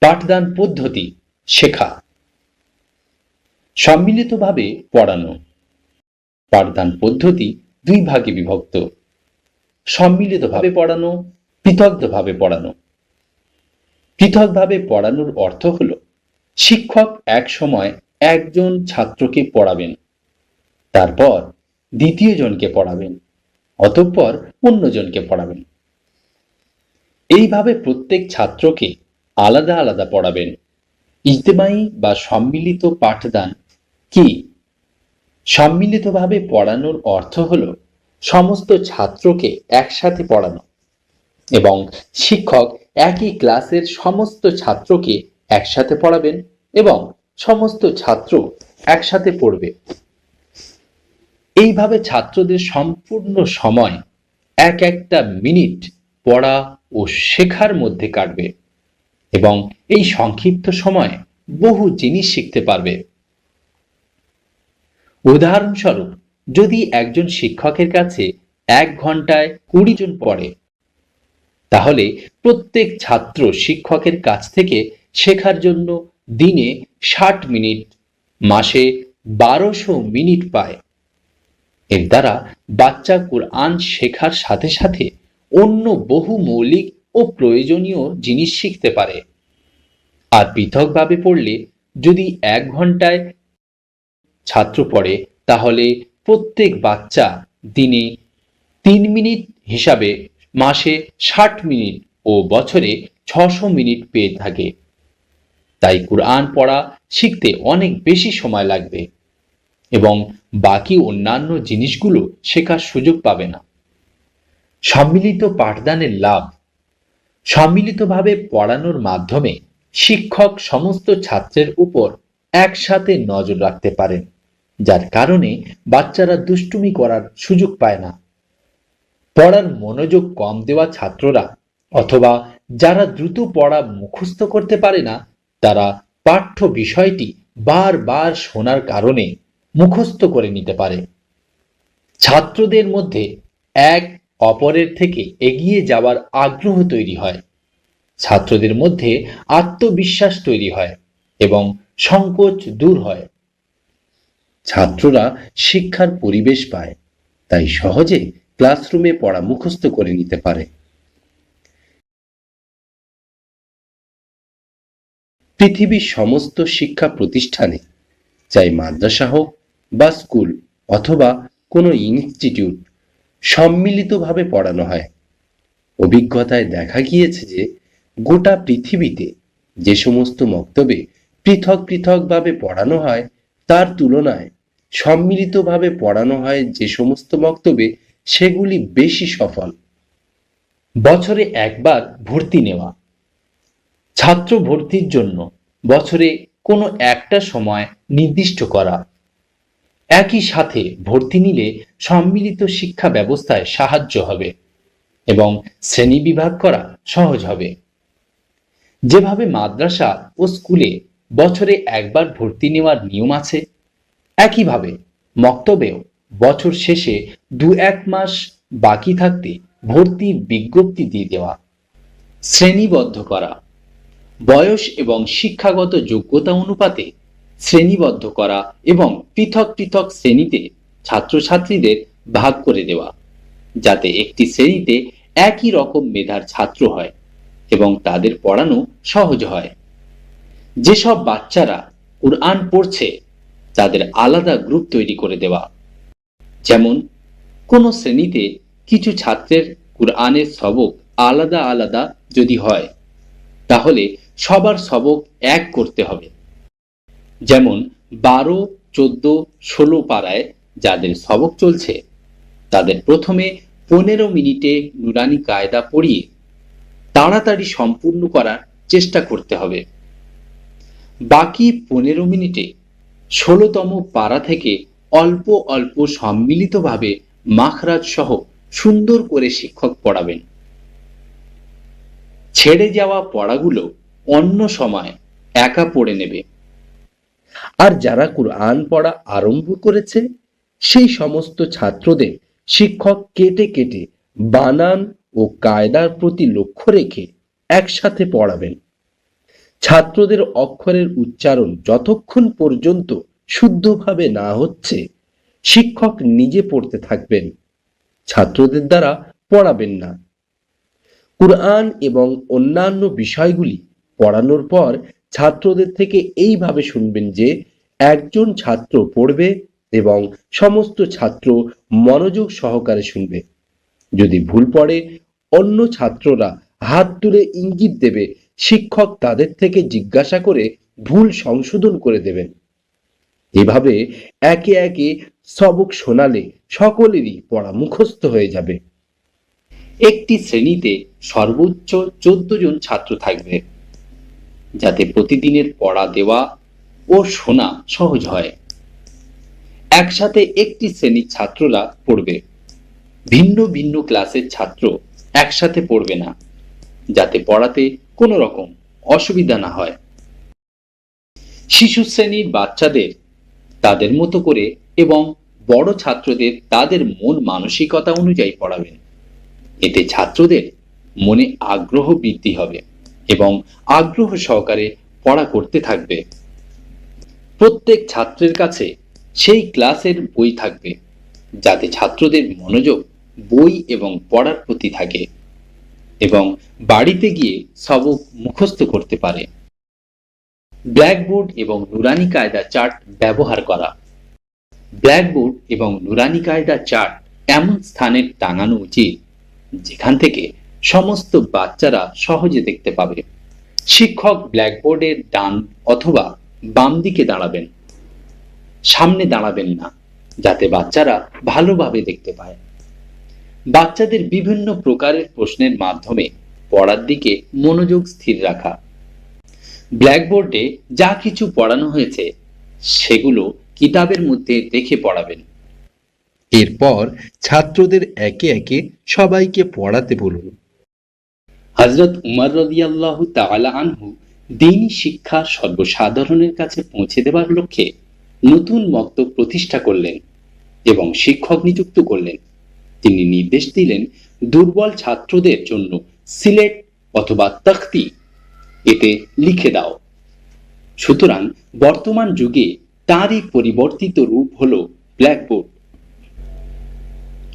পাঠদান পদ্ধতি শেখা। সম্মিলিতভাবে পড়ানো। পাঠদান পদ্ধতি দুই ভাগে বিভক্ত। সম্মিলিতভাবে পড়ানো, পৃথকভাবে পড়ানো। পৃথকভাবে পড়ানোর অর্থ হল, শিক্ষক এক সময় একজন ছাত্রকে পড়াবেন, তারপর দ্বিতীয় জনকে পড়াবেন, অতঃপর অন্যজনকে পড়াবেন। এইভাবে প্রত্যেক ছাত্রকে আলাদা আলাদা পড়াবেন। ইজতেমাই বা সম্মিলিত পাঠদান কি? সম্মিলিতভাবে পড়ানোর অর্থ হল সমস্ত ছাত্রকে একসাথে পড়ানো এবং শিক্ষক একই ক্লাসের সমস্ত ছাত্রকে একসাথে পড়াবেন এবং সমস্ত ছাত্র একসাথে পড়বে। এইভাবে ছাত্রদের সম্পূর্ণ সময় এক একটা মিনিট পড়া ও শেখার মধ্যে কাটবে। এবং এই সংক্ষিপ্ত সময়ে বহু জিনিস শিখতে পারবে। উদাহরণস্বরূপ, যদি একজন শিক্ষকের কাছে এক ঘন্টায় কুড়ি জন পড়ে, তাহলে প্রত্যেক ছাত্র শিক্ষকের কাছ থেকে শেখার জন্য দিনে ষাট মিনিট, মাসে বারোশো মিনিট পায়। এর দ্বারা বাচ্চা কোরআন শেখার সাথে সাথে অন্য বহু মৌলিক ও প্রয়োজনীয় জিনিস শিখতে পারে। আর পৃথকভাবে পড়লে যদি এক ঘন্টায় ছাত্র পড়ে, তাহলে প্রত্যেক বাচ্চা দিনে তিন মিনিট হিসাবে মাসে ষাট মিনিট ও বছরে ছশো মিনিট পেয়ে থাকে। তাই কোরআন পড়া শিখতে অনেক বেশি সময় লাগবে এবং বাকি অন্যান্য জিনিসগুলো শেখার সুযোগ পাবে না। সম্মিলিত পাঠদানের লাভ সম্মিলিতভাবে পড়ানোর মাধ্যমে শিক্ষক সমস্ত ছাত্রের উপর একসাথে নজর রাখতে পারেন, যার কারণে বাচ্চারা দুষ্টুমি করার সুযোগ পায় না। পড়ার মনোযোগ কম দেওয়া ছাত্ররা অথবা যারা দ্রুত পড়া মুখস্থ করতে পারে না, তারা পাঠ্য বিষয়টি বারবার শোনার কারণে মুখস্থ করে নিতে পারে। ছাত্রদের মধ্যে এক অপরের থেকে এগিয়ে যাওয়ার আগ্রহ তৈরি হয়। ছাত্রদের মধ্যে আত্মবিশ্বাস তৈরি হয় এবং সংকোচ দূর হয়। ছাত্ররা শিক্ষার পরিবেশ পায়, তাই সহজে ক্লাসরুমে পড়া মুখস্থ করে নিতে পারে। পৃথিবীর সমস্ত শিক্ষা প্রতিষ্ঠানে, চাই মাদ্রাসা হোক বা স্কুল অথবা কোনো ইনস্টিটিউট সম্মিলিতভাবে পড়ানো হয়। অভিজ্ঞতায় দেখা গিয়েছে যে, গোটা পৃথিবীতে যে সমস্ত মক্তবে পৃথক পৃথকভাবে পড়ানো হয়, তার তুলনায় সম্মিলিতভাবে পড়ানো হয় যে সমস্ত মক্তবে সেগুলি বেশি সফল। বছরে একবার ভর্তি নেওয়া। ছাত্র ভর্তির জন্য বছরে কোনো একটা সময় নির্দিষ্ট করা। একই সাথে ভর্তি নিলে সম্মিলিত শিক্ষা ব্যবস্থায় সাহায্য হবে এবং শ্রেণি বিভাগ করা সহজ হবে। যেভাবে মাদ্রাসা ও স্কুলে বছরে একবার ভর্তি নেওয়ার নিয়ম আছে, একইভাবে মক্তবেও বছর শেষে দু এক মাস বাকি থাকতে ভর্তির বিজ্ঞপ্তি দিয়ে দেওয়া। শ্রেণীবদ্ধ করা। বয়স এবং শিক্ষাগত যোগ্যতা অনুপাতে শ্রেণীবদ্ধ করা এবং পৃথক পৃথক শ্রেণীতে ছাত্রছাত্রীদের ভাগ করে দেওয়া, যাতে একটি শ্রেণীতে একই রকম মেধার ছাত্র হয় এবং তাদের পড়ানো সহজ হয়। যেসব বাচ্চারা কোরআন পড়ছে, তাদের আলাদা গ্রুপ তৈরি করে দেওয়া। যেমন, কোনো শ্রেণীতে কিছু ছাত্রের কোরআনের সবক আলাদা আলাদা যদি হয়, তাহলে সবার সবক এক করতে হবে। যেমন বারো, চোদ্দ, ষোলো পাড়ায় যাদের সবক চলছে, তাদের প্রথমে পনেরো মিনিটে নুরানি কায়দা পড়িয়ে তাড়াতাড়ি সম্পূর্ণ করার চেষ্টা করতে হবে। বাকি পনেরো মিনিটে ষোলোতম পাড়া থেকে অল্প অল্প সম্মিলিতভাবে মাখরাজ সহ সুন্দর করে শিক্ষক পড়াবেন। ছেড়ে যাওয়া পড়াগুলো অন্য সময় একা পড়ে নেবে। আর যারা কোরআন পড়া আরম্ভ করেছে, সেই সমস্ত ছাত্রদের শিক্ষক কেটে কেটে বানান ও কায়দার প্রতি লক্ষ্য রেখে একসাথে পড়াবেন। ছাত্রদের অক্ষরের উচ্চারণ যতক্ষণ পর্যন্ত শুদ্ধভাবে না হচ্ছে, শিক্ষক নিজে পড়তে থাকবেন, ছাত্রদের দ্বারা পড়াবেন না। কুরআন এবং অন্যান্য বিষয়গুলি পড়ানোর পর ছাত্রদের থেকে এইভাবে শুনবেন যে, একজন ছাত্র পড়বে এবং সমস্ত ছাত্র মনোযোগ সহকারে শুনবে। যদি ভুল পড়ে, অন্য ছাত্ররা হাত তুলে ইঙ্গিত দেবে, শিক্ষক তাদের থেকে জিজ্ঞাসা করে ভুল সংশোধন করে দেবেন। এভাবে একে একে সবক শোনালে সকলেরই পড়া মুখস্থ হয়ে যাবে। একটি শ্রেণীতে সর্বোচ্চ চোদ্দ জন ছাত্র থাকবে। যাতে প্রতিদিনের পড়া দেওয়া ও শোনা সহজ হয়। একসাথে একটি শ্রেণির ছাত্ররা পড়বে। ভিন্ন ভিন্ন ক্লাসের ছাত্র একসাথে পড়বে না, যাতে পড়াতে কোনো রকম অসুবিধা না হয়। শিশু শ্রেণির বাচ্চাদের তাদের মতো করে এবং বড় ছাত্রদের তাদের মন মানসিকতা অনুযায়ী পড়াবেন। এতে ছাত্রদের মনে আগ্রহ বৃদ্ধি হবে। এবং আগ্রহ সহকারে পড়া করতে থাকবে। প্রত্যেক ছাত্রের কাছে সেই ক্লাসের বই থাকবে, যাতে ছাত্রদের মনোযোগ, বই এবং পড়ার প্রতি থাকে এবং বাড়িতে গিয়ে সবক মুখস্থ করতে পারে। ব্ল্যাকবোর্ড এবং নুরানি কায়দা চার্ট ব্যবহার করা। ব্ল্যাকবোর্ড এবং নুরানি কায়দা চার্ট এমন স্থানে টাঙানো উচিত, যেখান থেকে সমস্ত বাচ্চারা সহজে দেখতে পাবে। শিক্ষক ব্ল্যাকবোর্ডের ডান অথবা বাম দিকে দাঁড়াবেন। সামনে দাঁড়াবেন না, যাতে বাচ্চারা ভালোভাবে দেখতে পায়। বাচ্চাদের বিভিন্ন প্রকারের প্রশ্নের মাধ্যমে পড়ার দিকে মনোযোগ স্থির রাখা। ব্ল্যাকবোর্ডে যা কিছু পড়ানো হয়েছে, সেগুলো কিতাবের মধ্যে দেখে পড়াবেন। এরপর ছাত্রদের একে একে সবাইকে পড়াতে বলুন। হজরত উমর রদিয়াল্লাহু তাআলা আনহু দিনী শিক্ষা সর্বসাধারণের কাছে পৌঁছে দেবার লক্ষ্যে নতুন মক্তব প্রতিষ্ঠা করলেন এবং শিক্ষক নিযুক্ত করলেন। তিনি নির্দেশ দিলেন দুর্বল ছাত্রদের জন্য সিলেট অথবা তখতি এতে লিখে দাও। সুতরাং বর্তমান যুগে তারই পরিবর্তিত রূপ হল ব্ল্যাকবোর্ড।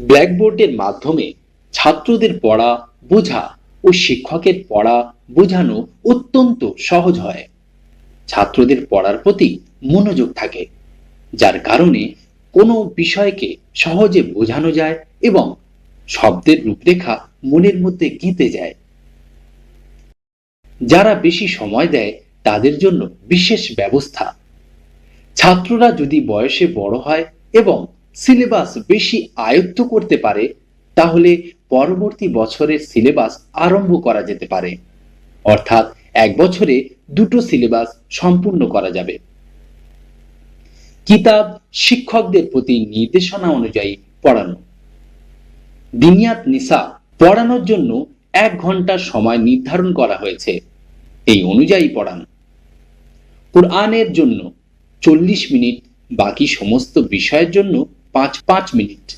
ব্ল্যাকবোর্ডের মাধ্যমে ছাত্রদের পড়া, বোঝা ও শিক্ষকের পড়া বোঝানো অত্যন্ত সহজ হয়। ছাত্রদের পড়ার প্রতি মনোযোগ থাকে, যার কারণে কোনো বিষয়কে সহজে বোঝানো যায় এবং শব্দের রূপরেখা মনের মধ্যে গেঁথে যায়। যারা বেশি সময় দেয়, তাদের জন্য বিশেষ ব্যবস্থা। ছাত্ররা যদি বয়সে বড় হয় এবং সিলেবাস বেশি আয়ত্ত করতে পারে, তাহলে পরবর্তী বছরের সিলেবাস আরম্ভ করা যেতে পারে। অর্থাৎ এক বছরে দুটো সিলেবাস সম্পূর্ণ করা যাবে। কিতাব শিক্ষকদের প্রতি নির্দেশনা অনুযায়ী পড়ানো। দিনিয়াত নিসা পড়ানোর জন্য এক ঘণ্টার সময় নির্ধারণ করা হয়েছে। এই অনুযায়ী পড়ান। কোরআনের জন্য চল্লিশ মিনিট, বাকি সমস্ত বিষয়ের জন্য পাঁচ পাঁচ মিনিট।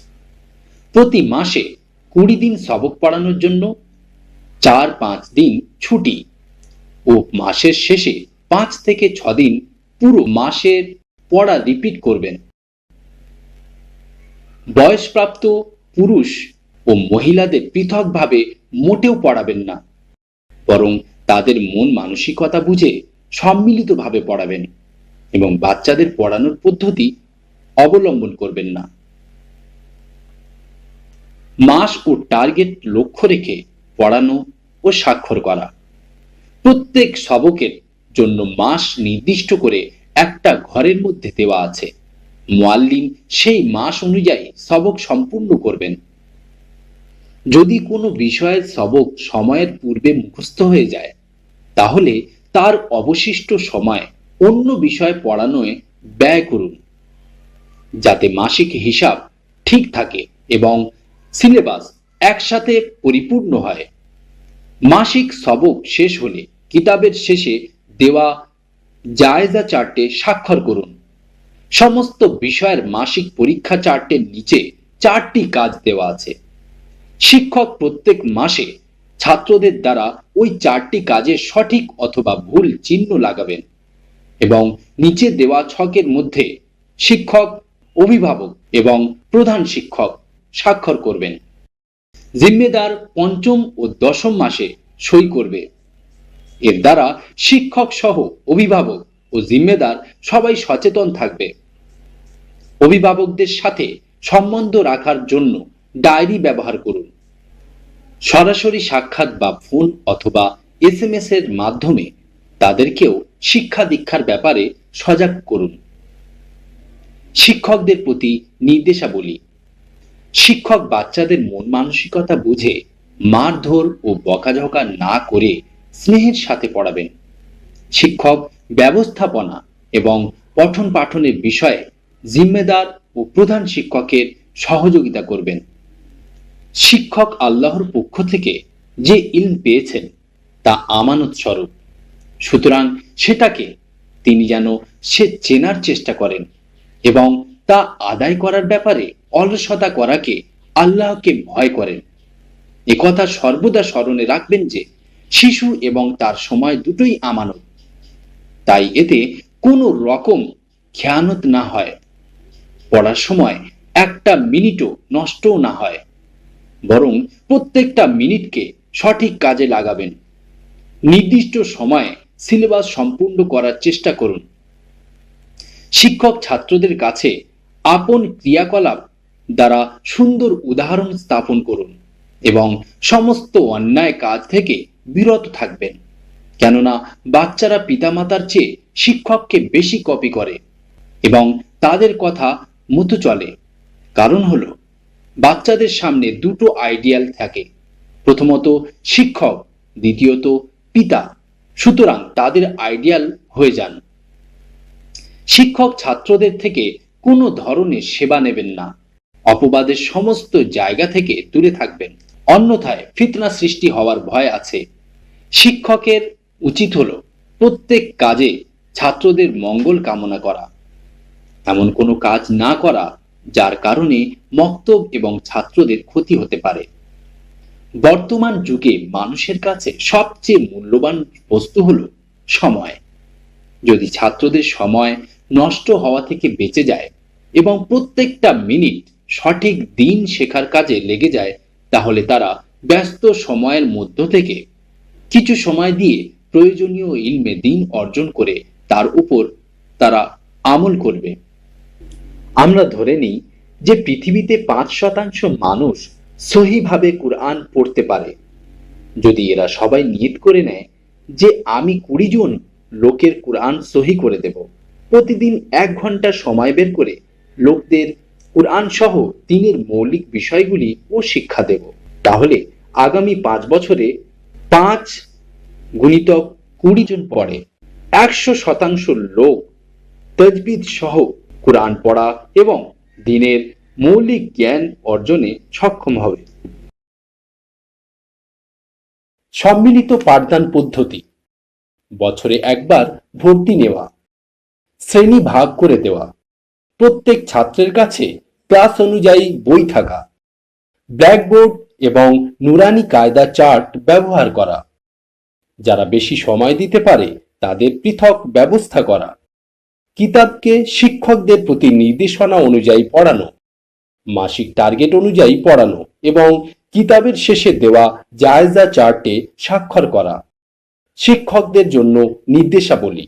প্রতি মাসে কুড়ি দিন সবক পড়ানোর জন্য চার পাঁচ দিন ছুটি ও মাসের শেষে পাঁচ থেকে ছ দিন পুরো মাসের পড়া রিপিট করবেন। বয়সপ্রাপ্ত পুরুষ ও মহিলাদের পৃথকভাবে মোটেও পড়াবেন না, বরং তাদের মন মানসিকতা বুঝে সম্মিলিতভাবে পড়াবেন এবং বাচ্চাদের পড়ানোর পদ্ধতি অবলম্বন করবেন না। মাস ও টার্গেট লক্ষ্য রেখে পড়ানো ও স্বাক্ষর করা। প্রত্যেক সবকের জন্য মাস নির্দিষ্ট করে একটা ঘরের মধ্যে দেওয়া আছে। মোয়াল্লিম সেই মাস অনুযায়ী সবক সম্পূর্ণ করবেন। যদি কোনো বিষয়ের সবক সময়ের পূর্বে মুখস্থ হয়ে যায়, তাহলে তার অবশিষ্ট সময় অন্য বিষয় পড়ানোয় ব্যয় করুন, যাতে মাসিক হিসাব ঠিক থাকে এবং সিলেবাস একসাথে পরিপূর্ণ হয়। মাসিক সবক শেষ হলে কিতাবের শেষে দেওয়া জায়জা চার্টে স্বাক্ষর করুন। সমস্ত বিষয়ের মাসিক পরীক্ষা চার্টের নিচে চারটি কাজ দেওয়া আছে। শিক্ষক প্রত্যেক মাসে ছাত্রদের দ্বারা ওই চারটি কাজে সঠিক অথবা ভুল চিহ্ন লাগাবেন এবং নিচে দেওয়া ছকের মধ্যে শিক্ষক, অভিভাবক এবং প্রধান শিক্ষক স্বাক্ষর করবেন। জিম্মেদার পঞ্চম ও দশম মাসে সই করবে। এর দ্বারা শিক্ষক সহ অভিভাবক ও জিম্মেদার সবাই সচেতন থাকবে। অভিভাবকদের সাথে সম্বন্ধ রাখার জন্য ডায়েরি ব্যবহার করুন। সরাসরি সাক্ষাৎ বা ফোন অথবা এসএমএস এর মাধ্যমে তাদেরকেও শিক্ষা দীক্ষার ব্যাপারে সজাগ করুন। শিক্ষকদের প্রতি নির্দেশাবলী শিক্ষক বাচ্চাদের মন মানসিকতা বুঝে, মারধর ও বকাঝকা না করে স্নেহের সাথে পড়াবেন। শিক্ষক, ব্যবস্থাপনা এবং পঠন পাঠনের বিষয়ে জিম্মেদার ও প্রধান শিক্ষকের সহযোগিতা করবেন। শিক্ষক আল্লাহর পক্ষ থেকে যে ইলম পেয়েছেন, তা আমানত স্বরূপ। সুতরাং সেটাকে তিনি যেন সে চেনার চেষ্টা করেন এবং তা আদায় করার ব্যাপারে অলসতা করাকে আল্লাহকে ভয় করেন। একথা সর্বদা স্মরণে রাখবেন যে, শিশু এবং তার সময় দুটোই আমানত। তাই এতে কোনো রকম খেয়ানত না হয়। পড়ার সময় একটা মিনিটও নষ্টও না হয়। বরং প্রত্যেকটা মিনিটকে সঠিক কাজে লাগাবেন। নির্দিষ্ট সময়ে সিলেবাস সম্পূর্ণ করার চেষ্টা করুন। শিক্ষক ছাত্রদের কাছে আপন ক্রিয়াকলাপ দ্বারা সুন্দর উদাহরণ স্থাপন করুন এবং সমস্ত অন্যায় কাজ থেকে বিরত থাকবেন। কেননা বাচ্চারা পিতামাতার চেয়ে শিক্ষককে বেশি কপি করে এবং তাদের কথা মতো চলে। কারণ হলো, বাচ্চাদের সামনে দুটো আইডিয়াল থাকে। প্রথমত শিক্ষক, দ্বিতীয়ত পিতা। সুতরাং তাদের আইডিয়াল হয়ে যান। শিক্ষক ছাত্রদের থেকে কোনো ধরনের সেবা নেবেন না। অপবাদের সমস্ত জায়গা থেকে দূরে থাকবেন। অন্যথায় ফিতনা সৃষ্টি হওয়ার ভয় আছে। শিক্ষকের উচিত হলো প্রত্যেক কাজে ছাত্রদের মঙ্গল কামনা করা। এমন কোনো কাজ না করা যার কারণে মক্তব এবং ছাত্রদের ক্ষতি হতে পারে। বর্তমান যুগে মানুষের কাছে সবচেয়ে মূল্যবান বস্তু হল সময়। যদি ছাত্রদের সময় নষ্ট হওয়া থেকে বেঁচে যায় এবং প্রত্যেকটা মিনিট সঠিক দিন শেখার কাজে লেগে যায়, তাহলে তারা ব্যস্ত সময়ের মধ্য থেকে কিছু সময় দিয়ে প্রয়োজনীয় ইলমে দিন অর্জন করে তার উপর তারা আমল করবে। আমরা ধরে নিই যে পৃথিবীতে পাঁচ শতাংশ মানুষ সহিভাবে কোরআন পড়তে পারে। যদি এরা সবাই নিয়ত করে নেয় যে আমি কুড়ি জন লোকের কোরআন সহি করে দেব, প্রতিদিন এক ঘণ্টা সময় বের করে লোকদের কোরআন সহ দিনের মৌলিক বিষয়গুলি ও শিক্ষা দেব। তাহলে আগামী পাঁচ বছরে পাঁচ গুণিতক কুড়ি জন পড়ে। একশো শতাংশ লোক তজবিদ সহ কোরআন পড়া এবং দিনের মৌলিক জ্ঞান অর্জনে সক্ষম হবে। সম্মিলিত পাঠদান পদ্ধতি। বছরে একবার ভর্তি নেওয়া। শ্রেণি ভাগ করে দেওয়া। প্রত্যেক ছাত্রের কাছে ক্লাস অনুযায়ী বই থাকা, ব্ল্যাকবোর্ড এবং নুরানি কায়দা চার্ট ব্যবহার করা। যারা বেশি সময় দিতে পারে, তাদের পৃথক ব্যবস্থা করা। কিতাবকে শিক্ষকদের প্রতি নির্দেশনা অনুযায়ী পড়ানো, মাসিক টার্গেট অনুযায়ী পড়ানো এবং কিতাবের শেষে দেওয়া জায়জা চার্টে স্বাক্ষর করা। শিক্ষকদের জন্য নির্দেশাবলী।